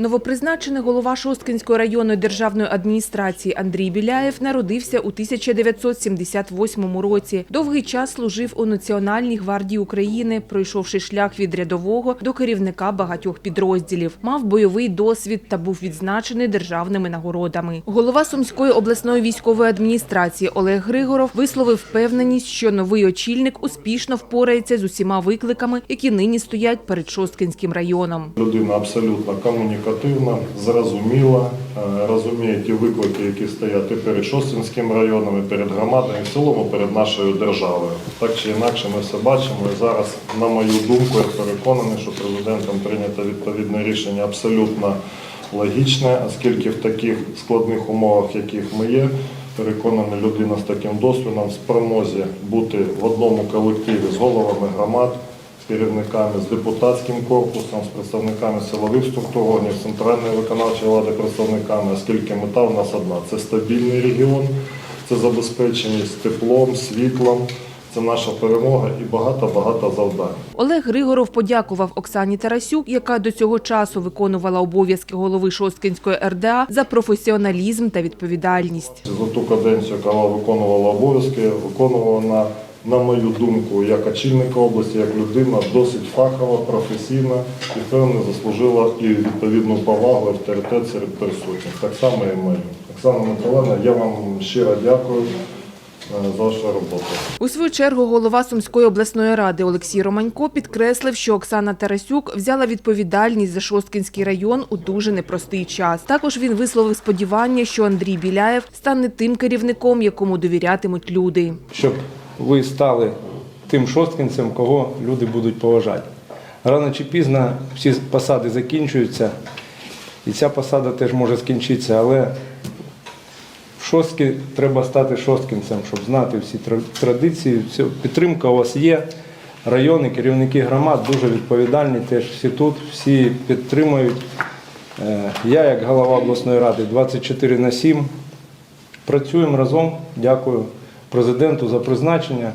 Новопризначений голова Шосткинської районної державної адміністрації Андрій Біляєв народився у 1978 році. Довгий час служив у Національній гвардії України, пройшовши шлях від рядового до керівника багатьох підрозділів. Мав бойовий досвід та був відзначений державними нагородами. Голова Сумської обласної військової адміністрації Олег Григоров висловив впевненість, що новий очільник успішно впорається з усіма викликами, які нині стоять перед Шосткинським районом. Людина абсолютно комунікативна, зрозуміла, е, розуміє ті виклики, які стоять і перед Шостинським районом, і перед громадою, і в цілому перед нашою державою. Так чи інакше, ми все бачимо. І зараз, на мою думку, я переконаний, що президентом прийнято відповідне рішення абсолютно логічне, оскільки в таких складних умовах, яких ми є, переконаний людина з таким досвідом в спромозі бути в одному колективі з головами громад з керівниками, з депутатським корпусом, з представниками силових структур, органів центральної виконавчої влади, представниками, оскільки мета у нас одна це стабільний регіон, це забезпеченість теплом, світлом, це наша перемога і багато-багато завдань. Олег Григоров подякував Оксані Тарасюк, яка до цього часу виконувала обов'язки голови Шосткинської РДА за професіоналізм та відповідальність. За ту каденцію, яка виконувала обов'язки, виконувала вона, на мою думку, як очільника області, як людина досить фахова, професійна і впевнено заслужила і відповідну повагу, авторитет серед присутніх. Так само і ми. Оксана Миколаївна, я вам щиро дякую е, за вашу роботу. У свою чергу голова Сумської обласної ради Олексій Романько підкреслив, що Оксана Тарасюк взяла відповідальність за Шосткинський район у дуже непростий час. Також він висловив сподівання, що Андрій Біляєв стане тим керівником, якому довірятимуть люди. щоб ви стали тим шосткинцем, кого люди будуть поважати. Рано чи пізно всі посади закінчуються, і ця посада теж може скінчитися, але в шостки треба стати шосткинцем, щоб знати всі традиції. Підтримка у вас є. Райони, керівники громад дуже відповідальні, теж всі тут, всі підтримують. Е, Я, як голова обласної ради, 24 на 7 Працюємо разом. Дякую президенту за призначення.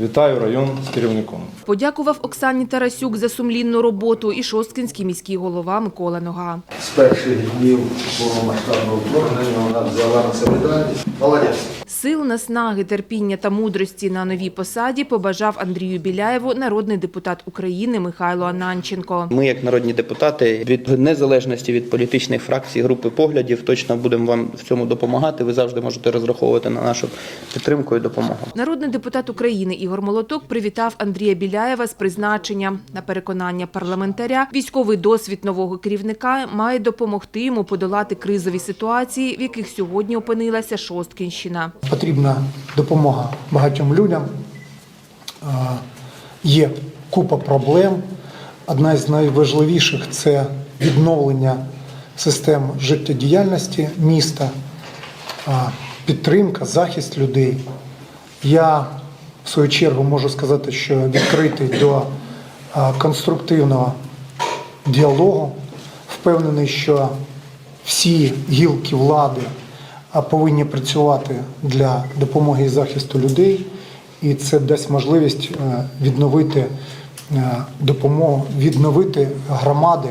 Вітаю район з керівником. Подякував Оксані Тарасюк за сумлінну роботу і Шосткинський міський голова Микола Нога. з перших днів повномасштабного вторгнення вона взяла на себе. Молодець. Сил, наснаги, терпіння та мудрості на новій посаді побажав Андрію Біляєву народний депутат України Михайло Ананченко. Ми, як народні депутати, від незалежності від політичних фракцій, групи поглядів, точно будемо вам в цьому допомагати. Ви завжди можете розраховувати на нашу підтримку і допомогу. Народний депутат України Ігор Молоток привітав Андрія Біляєва з призначенням. На переконання парламентаря, військовий досвід нового керівника має допомогти йому подолати кризові ситуації, в яких сьогодні опинилася Шосткінщина. потрібна допомога багатьом людям. Є купа проблем. Одна з найважливіших це відновлення систем життєдіяльності міста, підтримка, захист людей. Я в свою чергу можу сказати, що відкритий до конструктивного діалогу. Впевнений, що всі гілки влади повинні працювати для допомоги і захисту людей, і це дасть можливість е, відновити е, допомогу, відновити громади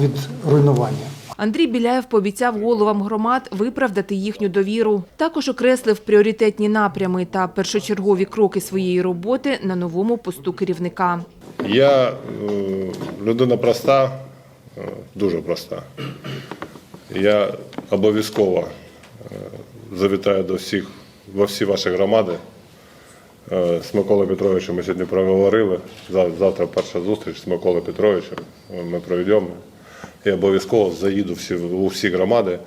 від руйнування. Андрій Біляєв пообіцяв головам громад виправдати їхню довіру. Також окреслив пріоритетні напрями та першочергові кроки своєї роботи на новому посту керівника. Я е, людина проста, е, дуже проста. Я обов'язково е, завітаю до всіх во всі ваші громади. З Миколою Петровичем ми сьогодні проговорили. Завтра перша зустріч з Миколою Петровичем ми проведемо. Я обов'язково заїду всі, у всі громади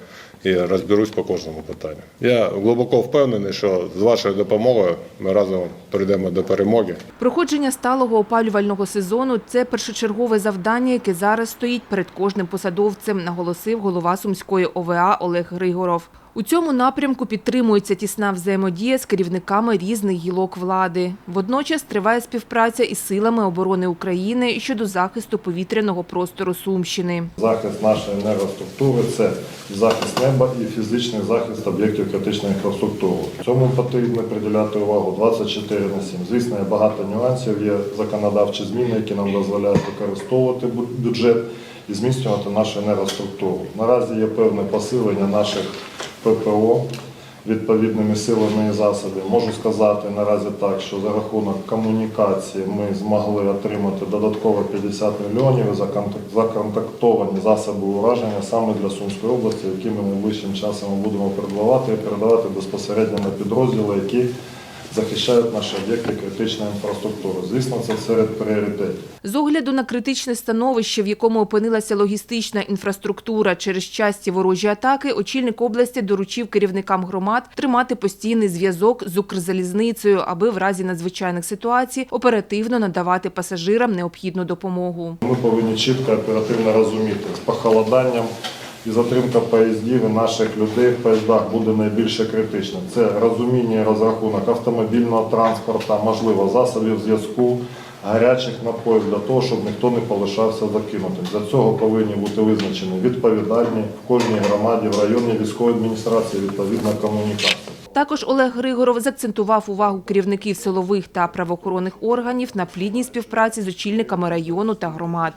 і розберусь по кожному питанню. Я глибоко впевнений, що з вашою допомогою ми разом прийдемо до перемоги. Проходження сталого опалювального сезону це першочергове завдання, яке зараз стоїть перед кожним посадовцем, наголосив голова Сумської ОВА Олег Григоров. У цьому напрямку підтримується тісна взаємодія з керівниками різних гілок влади. Водночас триває співпраця із силами оборони України щодо захисту повітряного простору Сумщини. Захист нашої енергоструктури це захист неба і фізичний захист об'єктів критичної інфраструктури. Цьому потрібно приділяти увагу 24 на 7. Звісно, є багато нюансів, є законодавчі зміни, які нам дозволяють використовувати бюджет і зміцнювати нашу енергоструктуру. Наразі є певне посилення наших ППО відповідними силами і засобами. Можу сказати наразі так, що за рахунок комунікації ми змогли отримати додатково 50 мільйонів і законтактовані засоби ураження саме для Сумської області, які ми найближчим часом будемо передавати і передавати безпосередньо на підрозділи, які захищають наші об'єкти критичної інфраструктури. Звісно, це серед пріоритетів. З огляду на критичне становище, в якому опинилася логістична інфраструктура через часті ворожі атаки, очільник області доручив керівникам громад тримати постійний зв'язок з Укрзалізницею, аби в разі надзвичайних ситуацій оперативно надавати пасажирам необхідну допомогу. Ми повинні чітко оперативно розуміти з похолоданням і затримка поїздів і наших людей в поїздах буде найбільше критичним. Це розуміння і розрахунок автомобільного транспорту, можливо, засобів зв'язку, гарячих напоїв для того, щоб ніхто не полишався закинутим. Для цього повинні бути визначені відповідальні в кожній громаді, в районній військовій адміністрації відповідна комунікація. Також Олег Григоров закцентував увагу керівників силових та правоохоронних органів на плідній співпраці з очільниками району та громад.